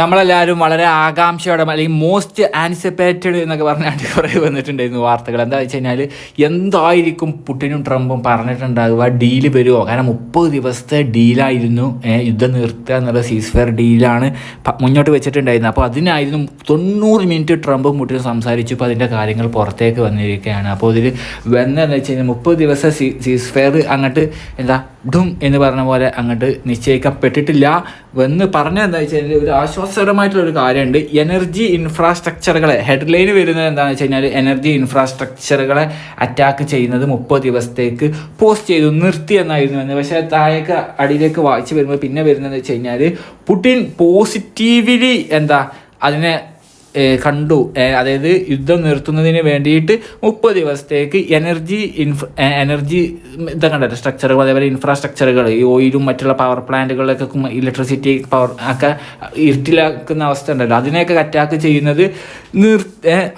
നമ്മളെല്ലാവരും വളരെ ആകാംക്ഷയോടെ അല്ലെങ്കിൽ മോസ്റ്റ് ആൻസിപ്പേറ്റഡ് എന്നൊക്കെ പറഞ്ഞാണ്ട് കുറേ വന്നിട്ടുണ്ടായിരുന്നു വാർത്തകൾ. എന്താ വെച്ച് കഴിഞ്ഞാൽ എന്തായിരിക്കും പുട്ടിനും ട്രംപും പറഞ്ഞിട്ടുണ്ടാകുക ഡീൽ വരുമോ കാരണം മുപ്പത് ദിവസത്തെ ഡീലായിരുന്നു യുദ്ധം നിർത്തുക എന്നുള്ള സീസ്ഫെയർ ഡീലാണ് പ- മുന്നോട്ട് വെച്ചിട്ടുണ്ടായിരുന്നത്. അപ്പോൾ അതിനായിരുന്നു തൊണ്ണൂറ് മിനിറ്റ് ട്രംപും പുട്ടിനും സംസാരിച്ചു. ഇപ്പോൾ അതിന്റെ കാര്യങ്ങൾ പുറത്തേക്ക് വന്നിരിക്കുകയാണ്. അപ്പോൾ ഇതിൽ വന്നതെന്ന് വെച്ച് കഴിഞ്ഞാൽ മുപ്പത് ദിവസം സീ സീസ്ഫെയർ അങ്ങോട്ട് എന്താ ഡും എന്ന് പറഞ്ഞ പോലെ അങ്ങോട്ട് നിശ്ചയിക്കപ്പെട്ടിട്ടില്ല. വന്ന് പറഞ്ഞതെന്താ വെച്ച് കഴിഞ്ഞാൽ ഒരു ആശ്വാസകരമായിട്ടുള്ള ഒരു കാര്യമുണ്ട്. എനർജി ഇൻഫ്രാസ്ട്രക്ചറുകളെ ഹെഡ്ലൈൻ വരുന്നത് എന്താണെന്ന് വെച്ച് കഴിഞ്ഞാൽ എനർജി ഇൻഫ്രാസ്ട്രക്ചറുകളെ അറ്റാക്ക് ചെയ്യുന്നത് മുപ്പത് ദിവസത്തേക്ക് പോസ്റ്റ് ചെയ്തു നിർത്തി എന്നായിരുന്നു എന്ന് പക്ഷേ താഴേക്ക് അടിയിലേക്ക് വായിച്ച് വരുമ്പോൾ പിന്നെ വരുന്നതെന്ന് വെച്ച് കഴിഞ്ഞാൽ പുടിൻ പോസിറ്റീവ്ലി എന്താ അതിനെ കണ്ടു. അതായത് യുദ്ധം നിർത്തുന്നതിന് വേണ്ടിയിട്ട് മുപ്പത് ദിവസത്തേക്ക് എനർജി ഇൻഫ് എനർജി ഇതൊക്കെ ഉണ്ടല്ലോ സ്ട്രക്ചറുകൾ അതേപോലെ ഇൻഫ്രാസ്ട്രക്ചറുകൾ ഈ ഓയിലും മറ്റുള്ള പവർ പ്ലാന്റുകളിലൊക്കെ ഇലക്ട്രിസിറ്റി പവർ ഒക്കെ ഇരുട്ടിലാക്കുന്ന അവസ്ഥ ഉണ്ടല്ലോ. അതിനെയൊക്കെ അറ്റാക്ക് ചെയ്യുന്നത് നിർ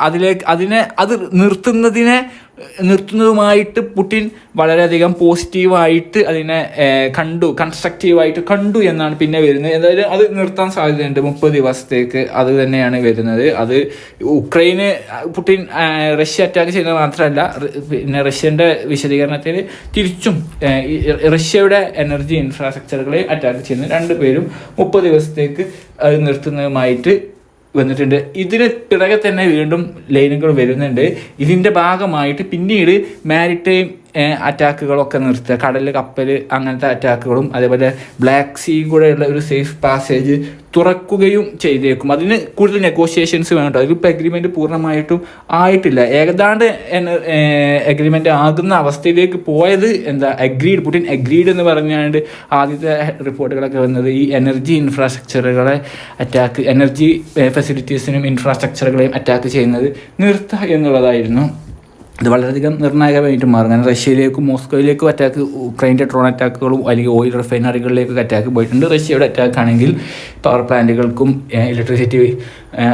അതിലേക്ക് അതിനെ അത് നിർത്തുന്നതിനെ നിർത്തുന്നതുമായിട്ട് പുടിൻ വളരെയധികം പോസിറ്റീവായിട്ട് അതിനെ കണ്ടു കൺസ്ട്രക്റ്റീവായിട്ട് കണ്ടു എന്നാണ് പിന്നെ വരുന്നത്. എന്തായാലും അത് നിർത്താൻ സാധ്യതയുണ്ട് മുപ്പത് ദിവസത്തേക്ക്. അത് തന്നെയാണ് വരുന്നത്. അത് ഉക്രൈന് പുടിൻ റഷ്യ അറ്റാക്ക് ചെയ്യുന്നത് മാത്രമല്ല പിന്നെ റഷ്യന്റെ വിശദീകരണത്തിൽ തിരിച്ചും റഷ്യയുടെ എനർജി ഇൻഫ്രാസ്ട്രക്ചറുകളെ അറ്റാക്ക് ചെയ്യുന്ന രണ്ടുപേരും മുപ്പത് ദിവസത്തേക്ക് അത് നിർത്തുന്നതുമായിട്ട് വന്നിട്ടുണ്ട്. ഇതിന് പിറകെ തന്നെ വീണ്ടും ലൈനുകൾ വരുന്നുണ്ട്. ഇതിന്റെ ഭാഗമായിട്ട് പിന്നീട് മാരിടൈം അറ്റാക്കുകളൊക്കെ നിർത്തുക. കടൽ കപ്പൽ അങ്ങനത്തെ അറ്റാക്കുകളും അതേപോലെ ബ്ലാക്ക് സീ കൂടെയുള്ള ഒരു സേഫ് പാസേജ് തുറക്കുകയും ചെയ്തേക്കും. അതിന് കൂടുതൽ നെഗോഷിയേഷൻസ് വേണം അതിലിപ്പോൾ അഗ്രിമെന്റ് പൂർണമായിട്ടും ആയിട്ടില്ല. ഏകദാണ്ട് അഗ്രിമെന്റ് ആകുന്ന അവസ്ഥയിലേക്ക് പോയത് എന്താ അഗ്രീഡ് പുടിൻ അഗ്രീഡ് എന്ന് പറഞ്ഞാണ്ട് ആദ്യത്തെ റിപ്പോർട്ടുകളൊക്കെ വന്നത് ഈ എനർജി ഇൻഫ്രാസ്ട്രക്ചറുകളെ അറ്റാക്ക് എനർജി ഫെസിലിറ്റീസിനും ഇൻഫ്രാസ്ട്രക്ചറുകളെയും അറ്റാക്ക് ചെയ്യുന്നത് നിർത്തുക എന്നുള്ളതായിരുന്നു. ഇത് വളരെയധികം നിർണായകമായിട്ട് മാറും. കാരണം റഷ്യയിലേക്കും മോസ്കോയിലേക്കും അറ്റാക്ക് ഉക്രൈന്റെ ഡ്രോൺ അറ്റാക്കുകളും അല്ലെങ്കിൽ ഓയിൽ റിഫൈനറികളിലേക്കൊക്കെ അറ്റാക്ക് പോയിട്ടുണ്ട്. റഷ്യയുടെ അറ്റാക്ക് ആണെങ്കിൽ പവർ പ്ലാന്റുകൾക്കും ഇലക്ട്രിസിറ്റി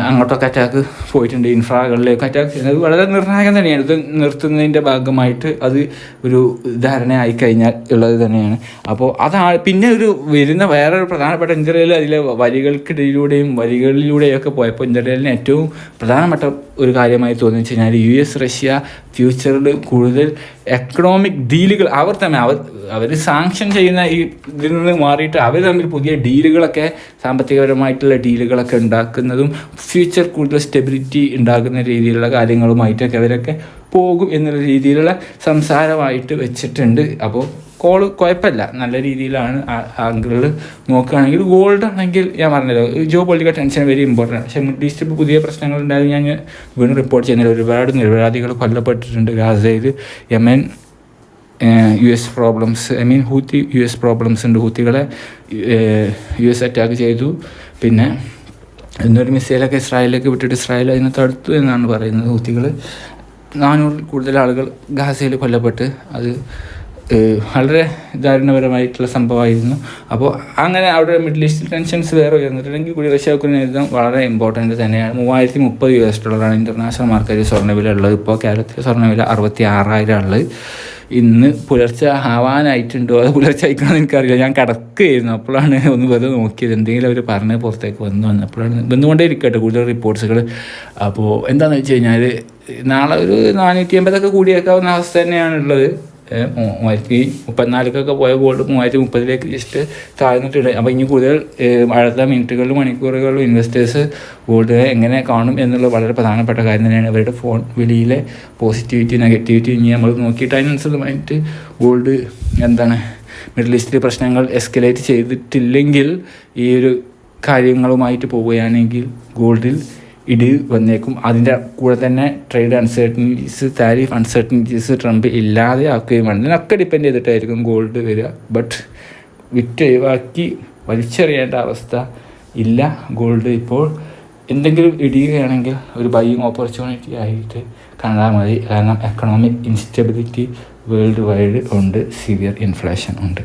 അങ്ങോട്ടൊക്കെ അറ്റാക്ക് പോയിട്ടുണ്ട്. ഇൻഫ്രാകളിലേക്ക് അറ്റാക്ക് ചെയ്യുന്നത്. വളരെ നിർണായകം തന്നെയാണ്. ഇത് നിർത്തുന്നതിന്റെ ഭാഗമായിട്ട് അത് ഒരു ധാരണയായി കഴിഞ്ഞാൽ ഉള്ളത് തന്നെയാണ്. അപ്പോൾ അതാണ് പിന്നെ ഒരു വരുന്ന വേറൊരു പ്രധാനപ്പെട്ട ഇന്ത്യയിൽ അതിലെ വരികൾക്കിടയിലൂടെയും വരികളിലൂടെയൊക്കെ പോയപ്പോൾ ഇന്ത്യയിലെ ഏറ്റവും പ്രധാനപ്പെട്ട ഒരു കാര്യമായി തോന്നിച്ചു കഴിഞ്ഞാൽ യു എസ് റഷ്യ ഫ്യൂച്ചറിൽ കൂടുതൽ എക്കണോമിക് ഡീലുകൾ അവർ തന്നെ അവർ അവർ സാങ്ഷൻ ചെയ്യുന്ന ഈ ഇതിൽ നിന്ന് മാറിയിട്ട് അവർ തമ്മിൽ പുതിയ ഡീലുകളൊക്കെ സാമ്പത്തികപരമായിട്ടുള്ള ഡീലുകളൊക്കെ ഉണ്ടാക്കുന്നതും ഫ്യൂച്ചർ കൂടുതൽ സ്റ്റെബിലിറ്റി ഉണ്ടാക്കുന്ന രീതിയിലുള്ള കാര്യങ്ങളുമായിട്ടൊക്കെ അവരൊക്കെ പോകും എന്നുള്ള രീതിയിലുള്ള സംസാരമായിട്ട് വെച്ചിട്ടുണ്ട്. അപ്പോൾ കോൾ കുഴപ്പമില്ല. നല്ല രീതിയിലാണ് ആംഗിളിൽ നോക്കുകയാണെങ്കിൽ ഗോൾഡ് ആണെങ്കിൽ ഞാൻ പറഞ്ഞല്ലോ geopolitical tension very important പക്ഷേ മിഡിൽ ഈസ്റ്റ് ഇപ്പോൾ പുതിയ പ്രശ്നങ്ങൾ ഉണ്ടായത് ഞാൻ വീണ്ടും റിപ്പോർട്ട് ചെയ്യുന്നില്ല. ഒരുപാട് നിരപരാധികൾ കൊല്ലപ്പെട്ടിട്ടുണ്ട്. ഗാസയിൽ Yemen U S problems I mean Houthi U S problems ഉണ്ട്. ഹൂത്തികളെ യു എസ് അറ്റാക്ക് ചെയ്തു. പിന്നെ എന്നൊരു മിസൈലൊക്കെ ഇസ്രായേലിലേക്ക് വിട്ടിട്ട് ഇസ്രായേൽ അതിനെ തടുത്തു എന്നാണ് പറയുന്നത് ഹൂത്തികൾ നാനൂറിൽ കൂടുതൽ ആളുകൾ ഗാസയിൽ കൊല്ലപ്പെട്ട് അത് വളരെ ദാരുണപരമായിട്ടുള്ള സംഭവമായിരുന്നു. അപ്പോൾ അങ്ങനെ അവിടെ മിഡിൽ ഈസ്റ്റ് ടെൻഷൻസ് വേറെ ഉയർന്നിട്ടുണ്ടെങ്കിൽ കൂടി റഷ്യ ഉക്രൈൻ യുദ്ധം വളരെ ഇമ്പോർട്ടന്റ് തന്നെയാണ്. മൂവായിരത്തി മുപ്പത് യു എസ് ഡോളറാണ് ഇന്റർനാഷണൽ മാർക്കറ്റിൽ സ്വർണവില ഉള്ളത്. ഇപ്പോൾ കേരളത്തിൽ സ്വർണവില അറുപത്തി ആറായിരം ഉള്ളത് ഇന്ന് പുലർച്ചെ ആവാനായിട്ടുണ്ടോ? അത് പുലർച്ചെ ആയിക്കണമെന്ന് എനിക്കറിയില്ല. ഞാൻ കിടക്കുകയായിരുന്നു. അപ്പോഴാണ് ഒന്ന് വെറുതെ നോക്കിയത്. എന്തെങ്കിലും അവർ പറഞ്ഞ് പുറത്തേക്ക് വന്നു അപ്പോഴാണ് വന്നുകൊണ്ടേ ഇരിക്കട്ടെ കൂടുതൽ റിപ്പോർട്ട്സുകൾ അപ്പോൾ എന്താണെന്ന് വെച്ച് കഴിഞ്ഞാൽ നാളെ ഒരു നാനൂറ്റി അമ്പതൊക്കെ കൂടിയേക്കാവുന്ന അവസ്ഥ തന്നെയാണ് ഉള്ളത് ഏഹ് മൂ- മൂവായിരത്തി മുപ്പത്തിനാലിക്കൊക്കെ പോയ ഗോൾഡ് മൂവായിരത്തി മുപ്പതിലേക്ക് ജസ്റ്റ് താഴ്ന്നിട്ടുണ്ട് അപ്പോൾ ഇനി കൂടുതൽ അടുത്ത മിനിറ്റുകളിലും മണിക്കൂറുകളിലും ഇൻവെസ്റ്റേഴ്സ് ഗോൾഡ് എങ്ങനെ കാണും എന്നുള്ള വളരെ പ്രധാനപ്പെട്ട കാര്യം തന്നെയാണ്. അവരുടെ ഫോൺ വിളിയിലെ പോസിറ്റിവിറ്റി നെഗറ്റിവിറ്റി ഇനി നമ്മൾ നോക്കിയിട്ട് അതിനനുസൃതമായിട്ട് ഗോൾഡ് എന്താണ് മിഡിൽ ഈസ്റ്റിലെ പ്രശ്നങ്ങൾ എസ്കലേറ്റ് ചെയ്തിട്ടില്ലെങ്കിൽ ഈ ഒരു കാര്യങ്ങളുമായിട്ട് പോവുകയാണെങ്കിൽ ഗോൾഡിൽ ഇടി വന്നേക്കും. അതിന്റെ കൂടെ തന്നെ trade uncertainties tariff uncertainties Trump ഇല്ലാതെ ആക്കുകയും വേണം. ഇതിനൊക്കെ ഡിപ്പെൻഡ് ചെയ്തിട്ടായിരിക്കും ഗോൾഡ് വരിക. ബട്ട് വിറ്റ് ഒഴിവാക്കി വലിച്ചെറിയേണ്ട അവസ്ഥ ഇല്ല. ഗോൾഡ് ഇപ്പോൾ എന്തെങ്കിലും ഇടിയുകയാണെങ്കിൽ ഒരു ബൈയിങ് ഓപ്പർച്യൂണിറ്റി ആയിട്ട് കണ്ടാൽ മതി. കാരണം എക്കണോമിക് ഇൻസ്റ്റെബിലിറ്റി വേൾഡ് വൈഡ് ഉണ്ട്. സിവിയർ ഇൻഫ്ലേഷൻ ഉണ്ട്.